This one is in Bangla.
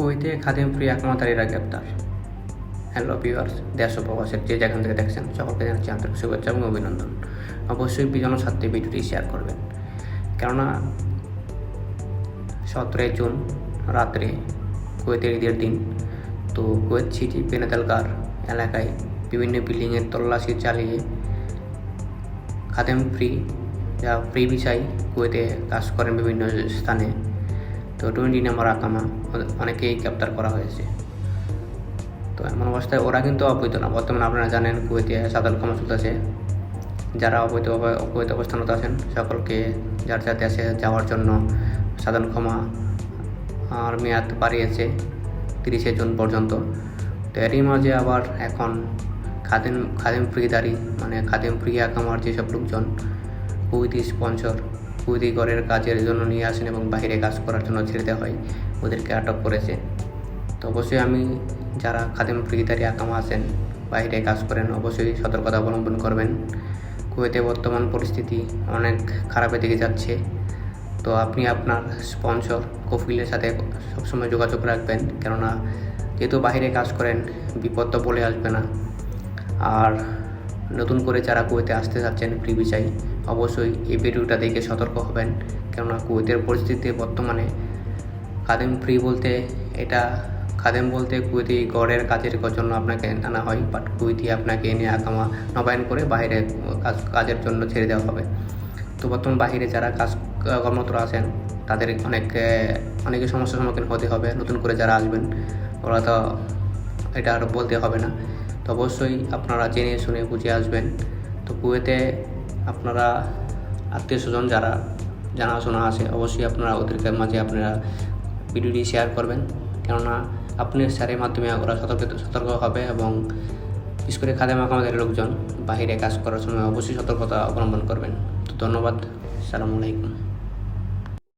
কুয়েতে খাদিম ফ্রি একমাতারীরা গ্রেপ্তার। হ্যালো ভিউয়ার্স দেশ প্রবাসের যে যেখান থেকে দেখছেন, সকলকে জানাচ্ছি আন্তরিক শুভেচ্ছা এবং অভিনন্দন। অবশ্যই বিজন সাথে ভিডিওটি শেয়ার করবেন। কেননা, সতেরোই জুন রাত্রে কুয়েতের ঈদের দিন, তো কুয়েত সিটি পেনাতালকার এলাকায় বিভিন্ন বিল্ডিংয়ের তল্লাশি চালিয়ে খাদেম ফ্রি, যা ফ্রি বিষয় কুয়েতে কাজ করেন বিভিন্ন স্থানে। তো টোয়েন্টি নাম্বার আকামা, অনেকেই গ্রেপ্তার করা হয়েছে। তো এমন অবস্থায় ওরা কিন্তু অবৈধ না। বর্তমানে আপনারা জানেন, কুয়েতে সাধারণ ক্ষমা চলতেছে যারা অবৈধ অবৈধ অবস্থানত আছেন, সকলকে যার যার দেশে যাওয়ার জন্য সাধারণ ক্ষমা আর মেয়াদ বাড়িয়েছে তিরিশে জুন পর্যন্ত। তো এরই মাঝে আবার এখন খাদেম খাদেম ফ্রিদারি মানে খাদেম ফ্রি আকামার যেসব লোকজন, কুইতি স্পন্সর কুইতি ঘরের কাজের জন্য নিয়ে আসেন এবং বাইরে কাজ করার জন্য ছেড়ে দেওয়া হয়, ওদেরকে আটক করেছে। তো অবশ্যই আমি যারা খাদেম ফ্রিদারি আকামা আছেন বাইরে কাজ করেন, অবশ্যই সতর্কতা অবলম্বন করবেন। কুয়েতে বর্তমান পরিস্থিতি অনেক খারাপের দিকে যাচ্ছে। তো আপনি আপনার স্পন্সর কফিলের সাথে সবসময় যোগাযোগ রাখবেন, কেননা যেহেতু বাইরে কাজ করেন, বিপদ তো বলে আসবে না। আর নতুন করে যারা কুয়েতে আসতে চাচ্ছেন ফ্রি ভিসায় অবশ্যই এই ভিডিওটা দেখে সতর্ক হবেন। কেননা কুয়েতের পরিস্থিতিতে বর্তমানে খাদেম ফ্রি বলতে এটা, খাদেম বলতে কুয়েতি গড়ের কাজের জন্য আপনাকে আনা হয় বাট কুয়েতি আপনাকে এনে আকামা নবায়ন করে বাইরে কাজ, কাজের জন্য ছেড়ে দেওয়া হবে। তো বর্তমান বাহিরে যারা কাজ, কর্মরত আছেন, তাদের অনেক অনেকে সমস্যার সম্মুখীন হতে হবে। নতুন করে যারা আসবেন, ওরা তো এটা আর বলতে হবে না। অবশ্যই আপনারা জেনে শুনে বুঝে আসবেন। তো কুয়েতে আপনারা আত্মীয় স্বজন যারা জানাশোনা আছে, অবশ্যই আপনারা ওদেরকে মাঝে আপনারা ভিডিওটি শেয়ার করবেন। কেননা আপনি শেয়ারের মাধ্যমে ওরা সতর্ক সতর্ক হবে এবং বিশেষ করে খাদে মাকামাদের লোকজন বাহিরে কাজ করার সময় অবশ্যই সতর্কতা অবলম্বন করবেন। তো ধন্যবাদ। সালামু আলাইকুম।